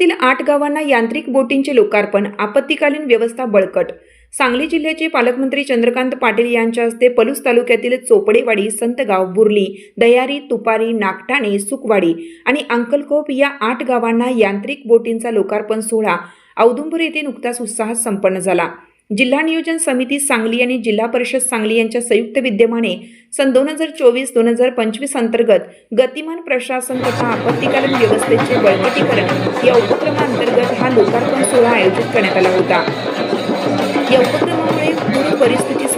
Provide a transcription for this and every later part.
तालुक्यातील आठ गावांना यांत्रिक बोटींचे लोकार्पण आपत्तीकालीन व्यवस्था बळकट. सांगली जिल्ह्याचे पालकमंत्री चंद्रकांत पाटील यांच्या हस्ते पलूस तालुक्यातील चोपडेवाडी संतगाव बुर्ली दयारी तुपारी नागठाणे सुकवाडी आणि अंकलकोप या आठ गावांना यांत्रिक बोटींचा लोकार्पण सोहळा औदुंबर येथे नुकताच उत्साहात संपन्न झाला. जिल्हा नियोजन समिती सांगली आणि जिल्हा परिषद सांगली यांच्या संयुक्त विद्यमाने सन दोन हजार चोवीस दोन हजार पंचवीस अंतर्गत गतिमान प्रशासन तथा आपत्तीकालीन व्यवस्थेचे बळकटीकरण या उपक्रमाअंतर्गत हा लोकार्पण सोहळा आयोजित करण्यात आला होता. या उपक्रम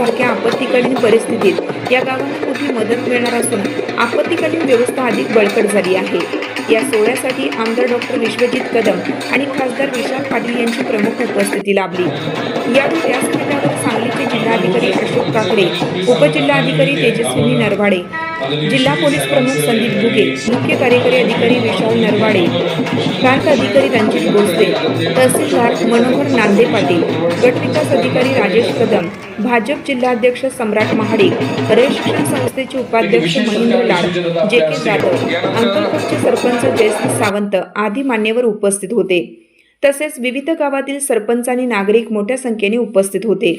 सारख्या आपत्तीकालीन परिस्थितीत या गावांना मोठी मदत मिळणार असून आपत्तीकालीन व्यवस्था अधिक बळकट झाली आहे. या सोहळ्यासाठी आमदार डॉक्टर विश्वजित कदम आणि खासदार विशाल पाटील यांची प्रमुख उपस्थिती लाभली. यावेळी व्यासपीठावर सांगलीचे जिल्हाधिकारी अशोक काकडे उपजिल्हाधिकारी तेजस्विनी नरवाडे जिल्हा पोलीस प्रमुख संदीप घुगे मुख्य कार्यकारी अधिकारी विशाल नरवाडे प्रांत अधिकारी रणजित भोसले तहसीलदार मनोहर नांदे पाटील गटविकास अधिकारी राजेश कदम भाजप जिल्हाध्यक्ष सम्राट महाडे रयत शिक्षण संस्थेचे उपाध्यक्ष महेंद्र लाड जे के जाधव अंकलकोटचे सरपंच जयश्री सावंत आदी मान्यवर उपस्थित होते. तसेच विविध गावातील सरपंच आणि नागरिक मोठ्या संख्येने उपस्थित होते.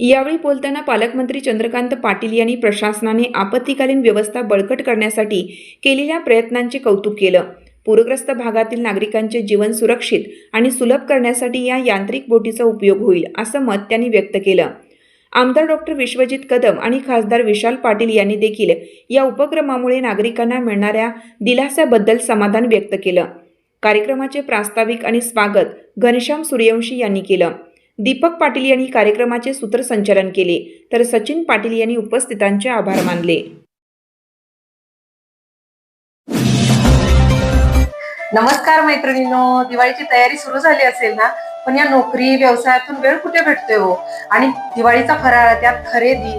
यावेळी बोलताना पालकमंत्री चंद्रकांत पाटील यांनी प्रशासनाने आपत्तीकालीन व्यवस्था बळकट करण्यासाठी केलेल्या प्रयत्नांचे कौतुक केलं. पूरग्रस्त भागातील नागरिकांचे जीवन सुरक्षित आणि सुलभ करण्यासाठी या यांत्रिक बोटीचा उपयोग होईल असं मत त्यांनी व्यक्त केलं. आमदार डॉक्टर विश्वजित कदम आणि खासदार विशाल पाटील यांनी देखील या उपक्रमामुळे नागरिकांना मिळणाऱ्या दिलासाबद्दल समाधान व्यक्त केलं. कार्यक्रमाचे प्रास्ताविक आणि स्वागत घनश्याम सूर्यवंशी यांनी केलं. दीपक पाटील यांनी कार्यक्रमाचे सूत्रसंचालन केले तर सचिन पाटील यांनी उपस्थितांचे आभार मानले. नमस्कार मैत्रिणींनो दिवाळीची तयारी सुरू झाली असेल ना पण या नोकरी व्यवसायातून वेळ कुठे भेटतोय हो? आणि दिवाळीचा फराळ त्यात खरेदी